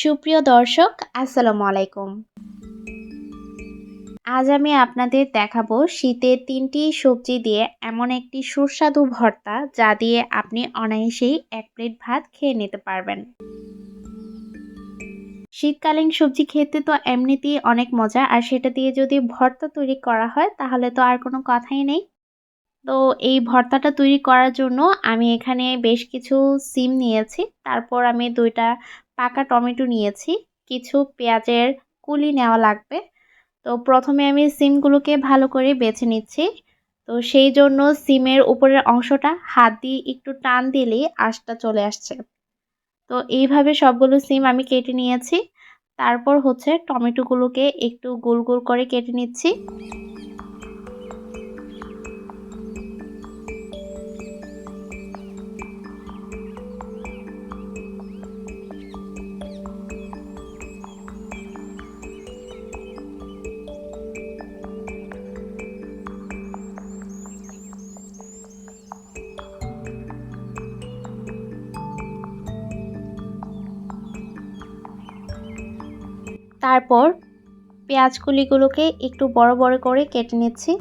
সুপ্রিয় দর্শক, আসসালামু আলাইকুম। আজ আমি আপনাদের দেখাবো শীতের তিনটি সবজি দিয়ে এমন একটি সুস্বাদু ভর্তা যা দিয়ে আপনি অনায়াসেই এক প্লেট ভাত খেয়ে নিতে পারবেন। শীতকালীন সবজি খেতে তো এমনিতেই অনেক মজা, আর সেটা দিয়ে যদি ভর্তা তৈরি করা হয়, তাহলে তো আর কোনো কথাই নেই। তো এই ভর্তাটা তৈরি করার জন্য আমি এখানে বেশ কিছু সিম নিয়েছি, তারপর আমি দুইটা পাকা টমেটো নিয়েছি, কিছু পেঁয়াজের কুলি নেওয়া লাগবে। তো প্রথমে আমি সিমগুলোকে ভালো করে বেছে নিচ্ছি। তো সেই জন্য সিমের উপরের অংশটা হাত দিয়ে একটু টান দিলেই আঁশটা চলে আসছে। তো এইভাবে সবগুলো সিম আমি কেটে নিয়েছি। তারপর হচ্ছে টমেটোগুলোকে একটু গোল গোল করে কেটে নিচ্ছি। তারপর পেঁয়াজ কুলিগুলোকে একটু বড় বড় করে কেটে নিচ্ছি।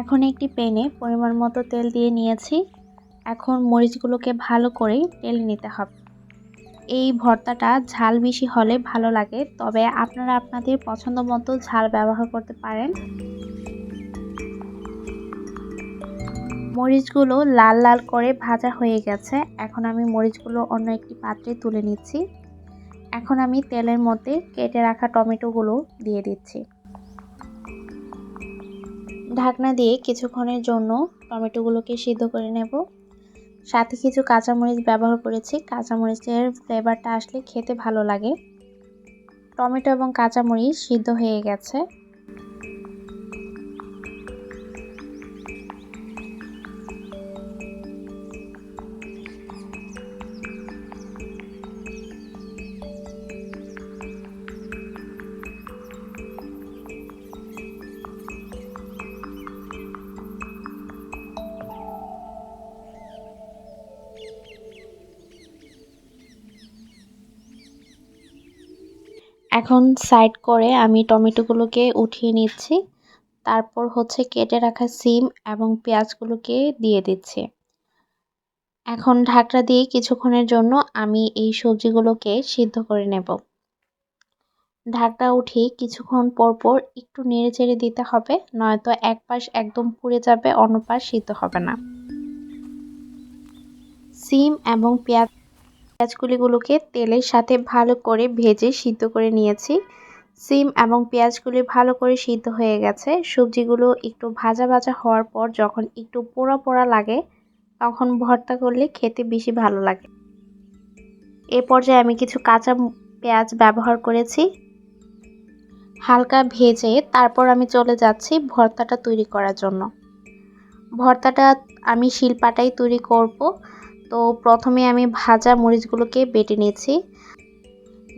এখন একটি পেনে পরিমাণ মতো তেল দিয়ে নিয়েছি। এখন মরিচগুলোকে ভালো করে তেলে নিতে হবে। এই ভর্তাটা ঝাল বেশি হলে ভালো লাগে, তবে আপনারা আপনাদের পছন্দ মতো ঝাল ব্যবহার করতে পারেন। মরিচগুলো লাল লাল করে ভাজা হয়ে গেছে, এখন আমি মরিচগুলো অন্য একটি পাত্রে তুলে নিচ্ছি। এখন আমি তেলের মধ্যে কেটে রাখা টমেটোগুলো দিয়ে দিচ্ছি। ঢাকনা দিয়ে কিছুক্ষণের জন্য টমেটোগুলোকে সিদ্ধ করে নেব। সাথে কিছু কাঁচামরিচ ব্যবহার করেছি। কাঁচামরিচের ফ্লেভারটা আসলে খেতে ভালো লাগে। টমেটো এবং কাঁচামরিচ সিদ্ধ হয়ে গেছে। এখন সাইড করে আমি টমেটোগুলোকে উঠিয়ে নিচ্ছি। তারপর হচ্ছে কেটে রাখা সিম এবং পেঁয়াজগুলোকে দিয়ে দিচ্ছি। এখন ঢাকনা দিয়ে কিছুক্ষণের জন্য আমি এই সবজিগুলোকে সিদ্ধ করে নেব। ঢাকনা উঠিয়ে কিছুক্ষণ পর পর একটু নেড়ে চেড়ে দিতে হবে, নয়তো এক পাশ একদম পুড়ে যাবে, অন্য পাশ সিদ্ধ হবে না। সিম এবং পেঁয়াজ পেঁয়াজগুলিগুলোকে তেলের সাথে ভালো করে ভেজে সিদ্ধ করে নিয়েছি। সিম এবং পেঁয়াজগুলি ভালো করে সিদ্ধ হয়ে গেছে। সবজিগুলো একটু ভাজা ভাজা হওয়ার পর যখন একটু পোড়া পোড়া লাগে, তখন ভর্তা করলে খেতে বেশি ভালো লাগে। এ পর্যায়ে আমি কিছু কাঁচা পেঁয়াজ ব্যবহার করেছি। হালকা ভেজে তারপর আমি চলে যাচ্ছি ভর্তাটা তৈরি করার জন্য। ভর্তাটা আমি শিলপাটাই তৈরি করব। তো প্রথমে আমি ভাজা মরিচগুলোকে বেটে নিয়েছি।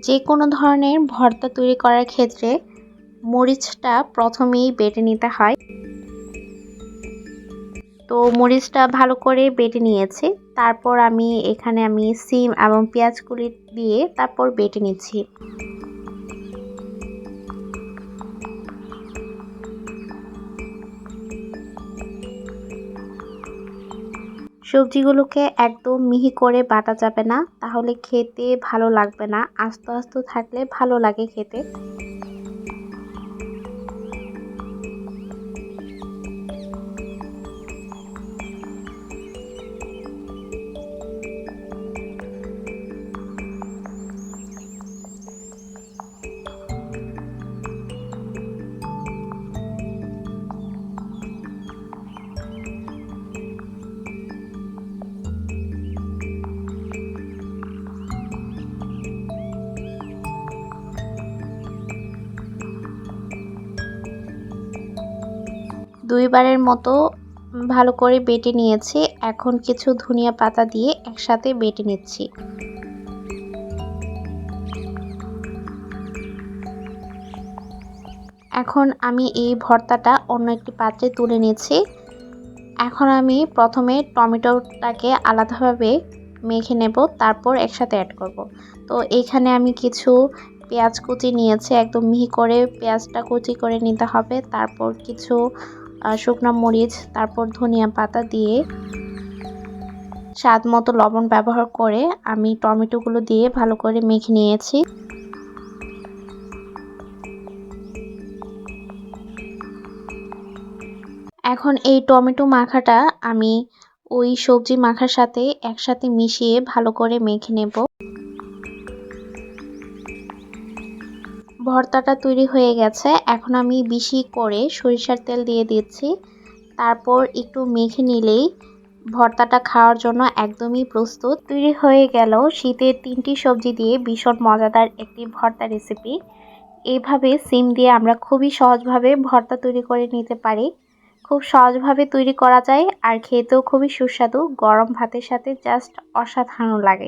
যে কোনো ধরনের ভর্তা তৈরি করার ক্ষেত্রে মরিচটা প্রথমেই বেটে নিতে হয়। তো মরিচটা ভালো করে বেটে নিয়েছি। তারপর আমি এখানে আমি সিম এবং পেঁয়াজগুলি দিয়ে তারপর বেটে নিচ্ছি। সবজিগুলোকে একদম মিহি করে বাটা যাবে না। তাহলে খেতে ভালো লাগবে না। আস্ত আস্ত থাকলে ভালো লাগে খেতে। দুইবারের মতো ভালো করে বেটে নিয়েছি। এখন কিছু ধনিয়া পাতা দিয়ে একসাথে বেটে নিচ্ছি। এখন আমি এই ভর্তাটা অন্য একটি পাত্রে তুলে নিয়েছি এখন আমি প্রথমে টমেটোটাকে আলাদাভাবে মেখে নেব, তারপর একসাথে অ্যাড করব। তো এখানে আমি কিছু পেঁয়াজ কুচি নিয়েছি, একদম মিহি করে পেঁয়াজটা কুচি করে নিতে হবে, তারপর কিছু শুকনো মরিচ, তারপর ধনিয়া পাতা দিয়ে স্বাদ মতো লবণ ব্যবহার করে আমি টমেটোগুলো দিয়ে ভালো করে মেখে নিয়েছি। এখন এই টমেটো মাখাটা আমি ওই সবজি মাখার সাথে একসাথে মিশিয়ে ভালো করে মেখে নেব। ভর্তাটা তৈরি হয়ে গেছে। এখন আমি বেশি করে সরিষার তেল দিয়ে দিচ্ছি। তারপর একটু মেখে নিলেই ভর্তাটা খাওয়ার জন্য একদমই প্রস্তুত। তৈরি হয়ে গেল শীতের তিনটি সবজি দিয়ে ভীষণ মজাদার একটি ভর্তা রেসিপি। এইভাবে সিম দিয়ে আমরা খুবই সহজভাবে ভর্তা তৈরি করে নিতে পারি। খুব সহজভাবে তৈরি করা যায় আর খেতেও খুবই সুস্বাদু। গরম ভাতের সাথে জাস্ট অসাধারণ লাগে।